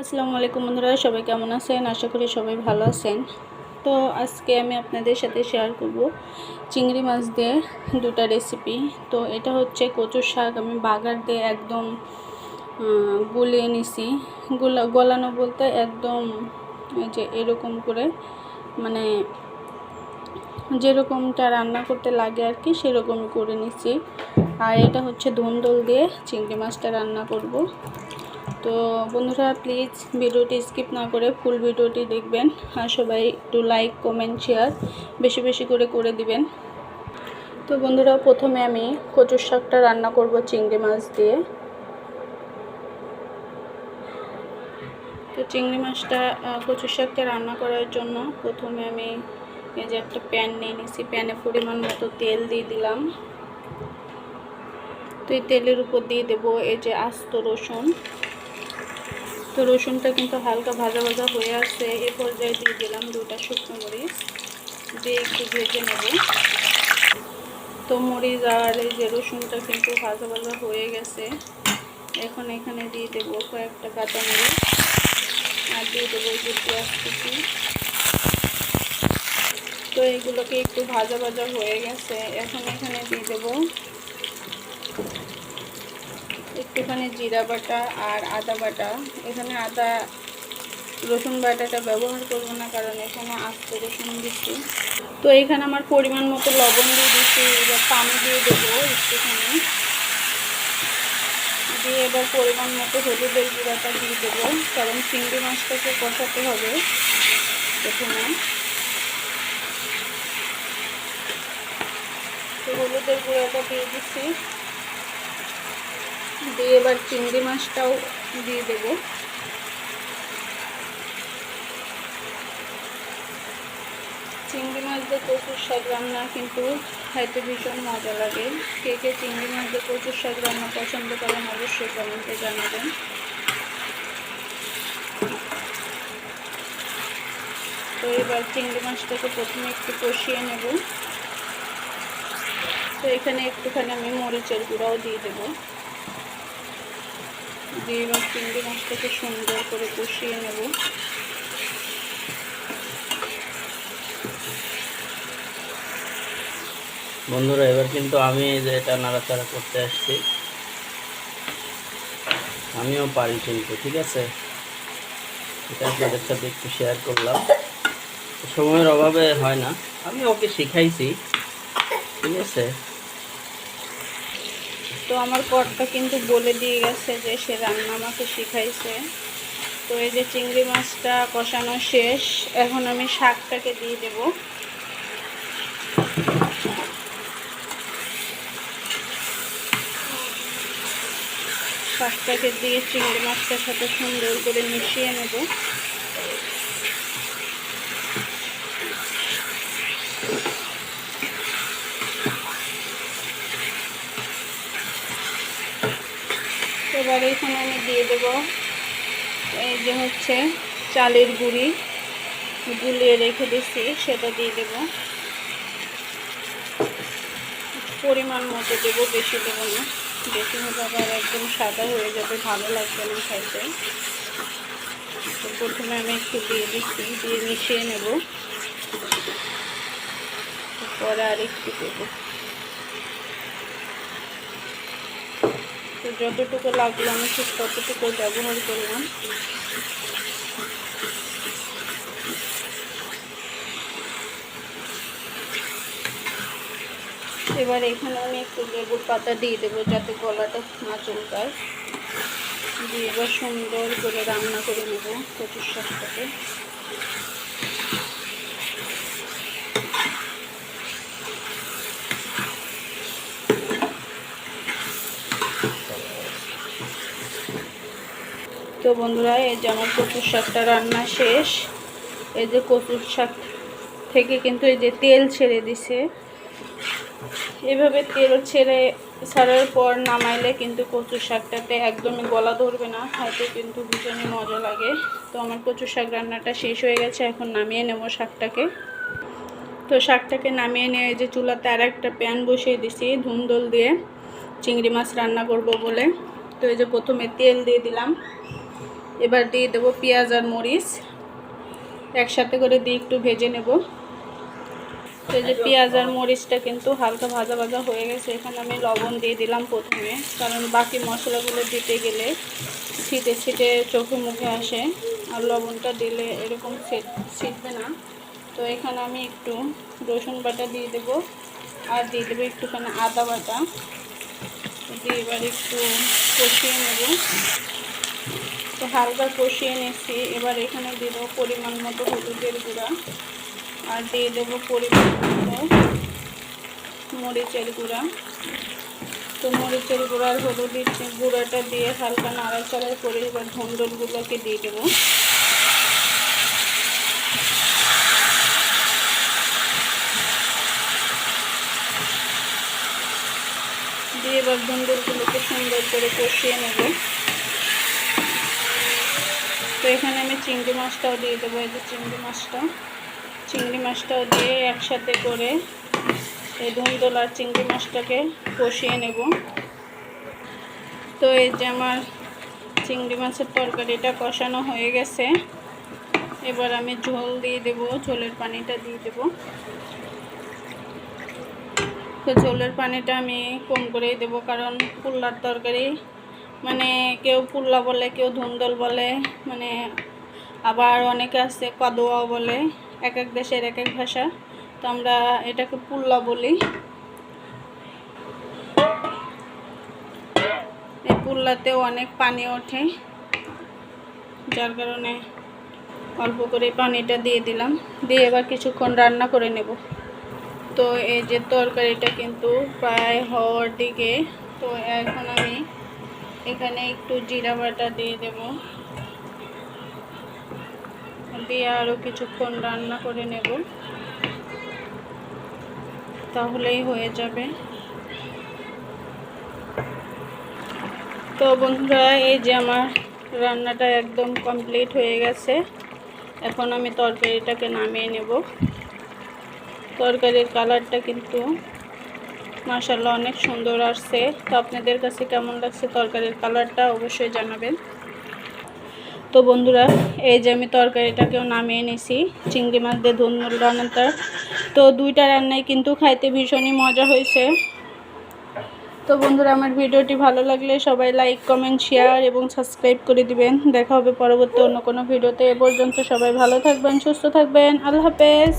আসসালামু আলাইকুম বন্ধুরা, সবাই কেমন আছেন? আশা করি সবাই ভালো আছেন। তো আজকে আমি আপনাদের সাথে শেয়ার করব চিংড়ি মাছ দিয়ে দুটা রেসিপি তো এটা হচ্ছে কচুর শাক, আমি বাগার দিয়ে একদম গুলিয়ে নিছি। গুলা, গলানো বলতে একদম এই যে এরকম করে মানে যেরকমটা রান্না করতে লাগে আর কি, সেরকমই করে নিচ্ছি আর এটা হচ্ছে ধুন্দল দিয়ে চিংড়ি মাছটা রান্না করব। তো বন্ধুরা প্লিজ ভিডিওটি স্কিপ না করে ফুল ভিডিওটি দেখবেন আর সবাই একটু লাইক কমেন্ট শেয়ার বেশি বেশি করে করে দিবেন। তো বন্ধুরা, প্রথমে আমি কচুর শাকটা রান্না করব চিংড়ি মাছ দিয়ে। তো চিংড়ি মাছটা কচুর শাকটা রান্না করার জন্য প্রথমে আমি এই যে একটা প্যান নিয়ে নিছি। প্যানে পরিমাণ মতো তেল দিয়ে দিলাম। তো এই তেলের উপর দিয়ে দেবো এই যে আস্ত রসুন। তো রসুনটা কিন্তু হালকা ভাজা ভাজা হয়ে আসছে। এ পর্যায়ে দিয়ে দিলাম দুটা শুকনো মরিচ। দিয়ে একটু ভেজে নেব। তো মরিচ আর এই যে রসুনটা কিন্তু ভাজা ভাজা হয়ে গেছে। এখন এখানে দিয়ে দেবো কয়েকটা কাঁচা মরিচ আর দিয়ে দেবো যে পেঁয়াজ কুচি। তো এগুলোকে একটু ভাজা ভাজা হয়ে গেছে। এখন এখানে দিয়ে দেবো একটুখানি জিরা বাটা আর আদা বাটা। এখানে আদা, রসুন বাটাটা ব্যবহার করব না, কারণ এখানে আস্ত রসুন দিচ্ছি। তো এখানে আমার পরিমাণ মতো লবণ দিয়ে দিচ্ছি, এবার পানি দিয়ে দেবো একটুখানি। দিয়ে এবার পরিমাণ মতো হলুদের গুঁড়াটা দিয়ে দেবো, কারণ চিংড়ি মাছটাকে কষাতে হবে প্রথমে। তো হলুদের গুঁড়াটা দিয়ে দিচ্ছি। দিয়ে এবার চিংড়ি মাছটাও দিয়ে দেব। চিংড়ি মাছ দিয়ে কচুর শাক রান্না কিন্তু খাইতে ভীষণ মজা লাগে। কে কে চিংড়ি মাছ দিয়ে কচুর শাক রান্না পছন্দ করেন অবশ্যই কমেন্টে জানাবেন। তো এবার চিংড়ি মাছটাকে প্রথমে একটু কষিয়ে নেব। তো এখানে একটুখানি আমি মরিচের গুঁড়াও দিয়ে দেবো। এবার চিংড়ি মাছটাকে সুন্দর করে কষিয়ে নেব। বন্ধুরা, এবার কিন্তু আমি এটা নাড়াচাড়া করতে আসছি। আমিও পারি কিন্তু, ঠিক আছে? এটা আপনাদের সাথে একটু শেয়ার করলাম। সময়ের অভাবে হয় না। আমি ওকে শিখাইছি, ঠিক আছে? তো আমার কর্তা কিন্তু বলে দিয়ে গেছে যে সে রান্না আমাকে শিখাইছে। তো এই যে চিংড়ি মাছটা কষানো শেষ, এখন আমি শাকটাকে দিয়ে দেব। শাকটাকে দিয়ে চিংড়ি মাছটার সাথে সুন্দর করে মিশিয়ে নেব। এবার এখানে আমি দিয়ে দেব এই যে হচ্ছে চালের গুঁড়ি। গুলিয়ে রেখে দিচ্ছি সেটা দিয়ে দেব। পরিমাণ মতো দেবো, বেশি দেবো না। বেশি হলে আবার একদম সাদা হয়ে যাবে, ভালো লাগবে না খাইতে তো প্রথমে আমি একটু দিয়ে দিচ্ছি, দিয়ে মিশিয়ে নেব। পরে আর একটু দেবো। তো যতটুকু লাগল আমি ঠিক ততটুকু ব্যবহার করলাম। এবার এখানে আমি একটু লেবুর পাতা দিয়ে দেবো যাতে গলাটা না চুলকায়। দিয়ে এবার সুন্দর করে রান্না করে নেব কচুর শাকটাকে। তো বন্ধুরা, এই যে আমার কচুর শাকটা রান্না শেষ। এই যে কচুর শাক থেকে কিন্তু এই যে তেল ছেড়ে দিছে। এভাবে তেল ছেড়ে ছাড়ার পর নামাইলে কিন্তু কচুর শাকটাতে একদমই গলা ধরবে না হয়তো কিন্তু ভীষণই মজা লাগে। তো আমার কচুর শাক রান্নাটা শেষ হয়ে গেছে, এখন নামিয়ে নেব শাকটাকে। তো শাকটাকে নামিয়ে নিয়ে যে চুলাতে আর একটা প্যান বসিয়ে দিছি, ধুন্দল দিয়ে। চিংড়ি মাছ রান্না করব বলে। তো এই যে প্রথমে তেল দিয়ে দিলাম। এবার দিয়ে দেবো পেঁয়াজ আর মরিচ। একসাথে করে দিয়ে একটু ভেজে নেব। এই যে পেঁয়াজ আর মরিচটা কিন্তু হালকা ভাজা ভাজা হয়ে গেছে। এখানে আমি লবণ দিয়ে দিলাম প্রথমে, কারণ বাকি মশলাগুলো দিতে গেলে ছিটে ছিটে চোখে মুখে আসে, আর লবণটা দিলে এরকম ছিটবে না। তো এখানে আমি একটু রসুন বাটা দিয়ে দেবো, আর দিয়ে দেবো একটুখানি আদা বাটা। দিয়ে এবার একটু কষিয়ে নেব। হালকা কষিয়ে নিচ্ছি। এবার এখানে দিয়ে দেবো পরিমাণ মতো হলুদের গুঁড়া। আর দিয়ে দেবো পরিমাণ মতো মরিচের গুঁড়া। তো মরিচের গুঁড়া আর হলুদের গুঁড়াটা দিয়ে হালকা নাড়াচাড়া করে এবার ধন্দলগুলোকে দিয়ে দেবো। দিয়ে এবার ধন্দলগুলোকে সুন্দর করে কষিয়ে নেব। এখানে আমি চিংড়ি মাছটাও দিয়ে দেবো, এই যে চিংড়ি মাছটা। চিংড়ি মাছটাও দিয়ে একসাথে করে এই ধুন্দল চিংড়ি মাছটাকে কষিয়ে নেব। তো এই যে আমার চিংড়ি মাছের তরকারিটা কষানো হয়ে গেছে। এবার আমি ঝোল দিয়ে দেব, ঝোলের পানিটা দিয়ে দেব। তো ঝোলের পানিটা আমি কম করেই দেবো, কারণ পুল্লার তরকারি মানে কেউ পুল্লা বলে, কেউ ধুন্দল বলে মানে আবার অনেকে আছে কদোয়াও বলে, এক এক দেশের এক এক ভাষা। তো আমরা এটাকে পুল্লা বলি। এই পুল্লাতেও অনেক পানি ওঠে। যার কারণে অল্প করে পানিটা দিয়ে দিলাম। দিয়ে এবার কিছুক্ষণ রান্না করে নেব। তো এই যে তরকারিটা কিন্তু প্রায় হওয়ার দিকে, তো এখন আমি এখানে একটু জিরা বাটা দিয়ে দেব। দিয়ে আরও কিছুক্ষণ রান্না করে নেব। তাহলেই হয়ে যাবে। তো বন্ধুরা, এই যে আমার রান্নাটা একদম কমপ্লিট হয়ে গেছে। এখন আমি তরকারিটাকে নামিয়ে নেব। তরকারির কালারটা কিন্তু মাশাল্লাহ অনেক সুন্দর আসছে। তো আপনাদের কাছে কেমন লাগছে তরকারির কালারটা অবশ্যই জানাবেন। তো বন্ধুরা, এই যে আমি তরকারিটাকেও নামিয়ে নিছি। চিংড়ি মাছ দিয়ে ধুন্দুল রান্নাটা। তো দুইটা রান্নাই কিন্তু খাইতে ভীষণই মজা হয়েছে। তো বন্ধুরা, আমার ভিডিওটি ভালো লাগলে সবাই লাইক, কমেন্ট, শেয়ার এবং সাবস্ক্রাইব করে দিবেন। দেখা হবে পরবর্তী অন্য কোনো ভিডিওতে। এ পর্যন্ত সবাই ভালো থাকবেন, সুস্থ থাকবেন। আল্লাহ হাফেজ।